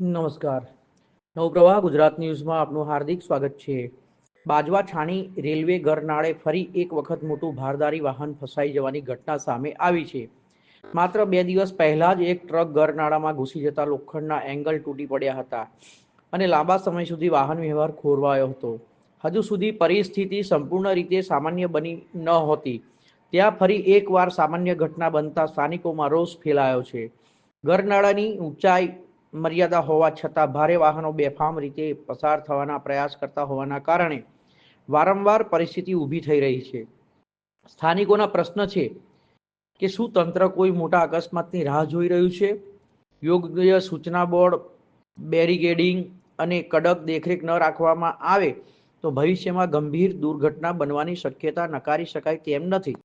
નમસ્કાર. નવપ્રવાહ ગુજરાત ન્યૂઝમાં આપનું હાર્દિક સ્વાગત છે. બાજવા છાણી રેલવે ગરનાળે ફરી એક વખત મોટું ભારદારી વાહન ફસાઈ જવાની ઘટના સામે આવી છે. માત્ર બે દિવસ પહેલા જ એક ટ્રક ગરનાળામાં ઘૂસી જતા લોખંડના એંગલ તૂટી પડ્યા હતા અને લાંબા સમય સુધી વાહન વ્યવહાર ખોરવાયો હતો. હજુ સુધી પરિસ્થિતિ સંપૂર્ણ રીતે સામાન્ય બની ન હતી. ત્યાં ફરી એકવાર સામાન્ય ઘટના બનતા સ્થાનિકોમાં રોષ ફેલાયો છે. ગરનાળાની ઊંચાઈ મર્યાદા હોવા છતાં ભારે વાહનો બેફામ રીતે પસાર થવાના પ્રયાસ કરતા હોવાના કારણે વારંવાર પરિસ્થિતિ ઊભી થઈ રહી છે. સ્થાનિકોના પ્રશ્ન છે કે શું તંત્ર કોઈ મોટા અકસ્માતની રાહ જોઈ રહ્યું છે? યોગ્ય સૂચના બોર્ડ બેરિગેડિંગ અને કડક દેખરેખ ન રાખવામાં આવે તો ભવિષ્યમાં ગંભીર દુર્ઘટના બનવાની શક્યતા નકારી શકાય તેમ નથી.